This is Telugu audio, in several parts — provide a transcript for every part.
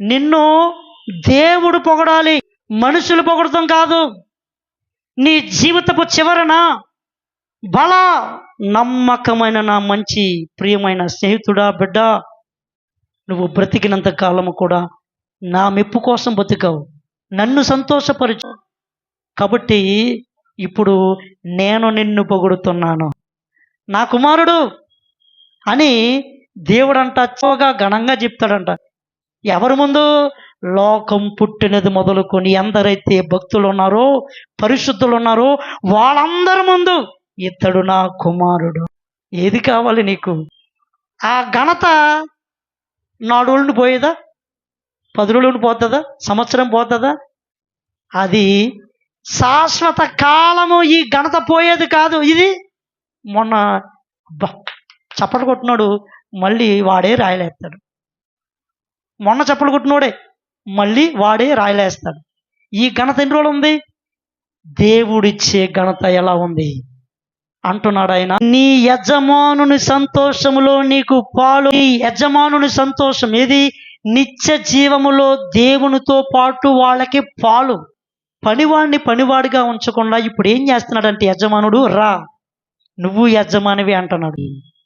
నిన్ను దేవుడు పొగడాలి మనుషులు పొగడతాం కాదు. నీ జీవితపు చివరన బల నమ్మకమైన నా మంచి ప్రియమైన స్నేహితుడా బిడ్డ నువ్వు బ్రతికినంత కాలము కూడా నా మెప్పు కోసం బతికావు. నన్ను సంతోషపరచు. కాబట్టి ఇప్పుడు నేను నిన్ను పొగుడుతున్నాను. నా కుమారుడు అని దేవుడంట చోగా ఘనంగా చెప్తాడంట. ఎవరి ముందు లోకం పుట్టినది మొదలుకొని ఎందరైతే భక్తులు ఉన్నారో పరిశుద్ధులు ఉన్నారో వాళ్ళందరి ముందు ఇతడు నా కుమారుడు. ఏది కావాలి నీకు? ఆ ఘనత నాడు పోయేదా? పది రోజులు పోతుందా? సంవత్సరం పోతుందా? అది శాశ్వత కాలము ఈ ఘనత పోయేది కాదు. ఇది మొన్న చప్పట కొట్టినాడు మళ్ళీ వాడే రాయలేస్తాడు. మొన్న చెప్పులు కొట్టినోడే మళ్ళీ వాడే రాయలేస్తాడు. ఈ ఘనత ఎన్ని రోజులు ఉంది? దేవుడిచ్చే ఘనత ఎలా ఉంది? అంటున్నాడు ఆయన. నీ యజమానుని సంతోషములో నీకు పాలు నీ యజమానుని సంతోషం ఏది? నిత్య జీవములో దేవునితో పాటు వాళ్ళకి పాలు. పనివాడిని పనివాడిగా ఉంచకుండా ఇప్పుడు ఏం చేస్తున్నాడంటే యజమానుడు రా నువ్వు యజమానివి అంటున్నాడు.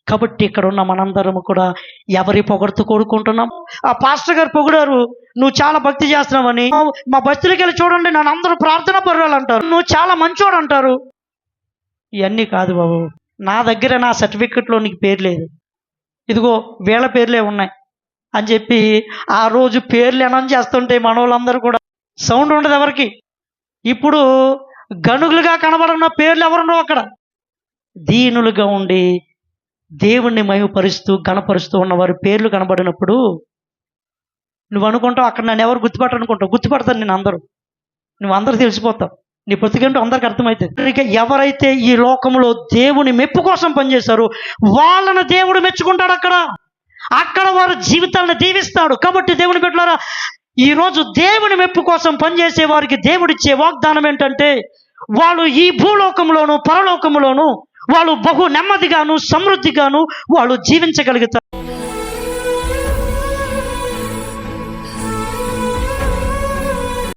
కాబట్టి ఇక్కడ ఉన్న మనందరము కూడా ఎవరి పొగడుతూ కోరుకుంటున్నాం? ఆ పాస్టర్ గారు పొగిడారు నువ్వు చాలా భక్తి చేస్తున్నావని. మా భక్తులకి వెళ్ళి చూడండి నన్ను అందరూ ప్రార్థన పర్వాలు అంటారు. నువ్వు చాలా మంచోడు అంటారు. ఇవన్నీ కాదు బాబు. నా దగ్గర నా సర్టిఫికెట్లో నీకు పేరు లేదు. ఇదిగో వీళ్ళ పేర్లే ఉన్నాయి. అని చెప్పి ఆ రోజు పేర్లు అనౌన్స్ చేస్తుంటే మనోళ్ళందరూ కూడా సౌండ్ ఉండదు ఎవరికి? ఇప్పుడు గనుగులుగా కనబడున్న పేర్లు ఎవరున్నావు అక్కడ? దీనులుగా ఉండి దేవుణ్ణి మహిమపరుస్తూ గణపరుస్తూ ఉన్న వారి పేర్లు కనబడినప్పుడు నువ్వు అనుకుంటావు అక్కడ నన్ను ఎవరు గుర్తుపట్టరు అనుకుంటావు గుర్తుపడతాను నేను అందరూ. నువ్వు అందరూ తెలిసిపోతావు. నీ బ్రతికేంటో అందరికి అర్థమవుతుంది ఇక ఎవరైతే ఈ లోకంలో దేవుని మెప్పు కోసం పనిచేశారో వాళ్ళని దేవుడు మెచ్చుకుంటాడు అక్కడ. అక్కడ వారు జీవితాలను దీవిస్తాడు. కాబట్టి దేవుని పెట్టారా ఈరోజు దేవుని మెప్పు కోసం పనిచేసే వారికి దేవుడిచ్చే వాగ్దానం ఏంటంటే వాళ్ళు ఈ భూలోకంలోను పరలోకంలోను వాళ్ళు బహు నెమ్మదిగాను సమృద్ధిగాను వాళ్ళు జీవించగలుగుతారు.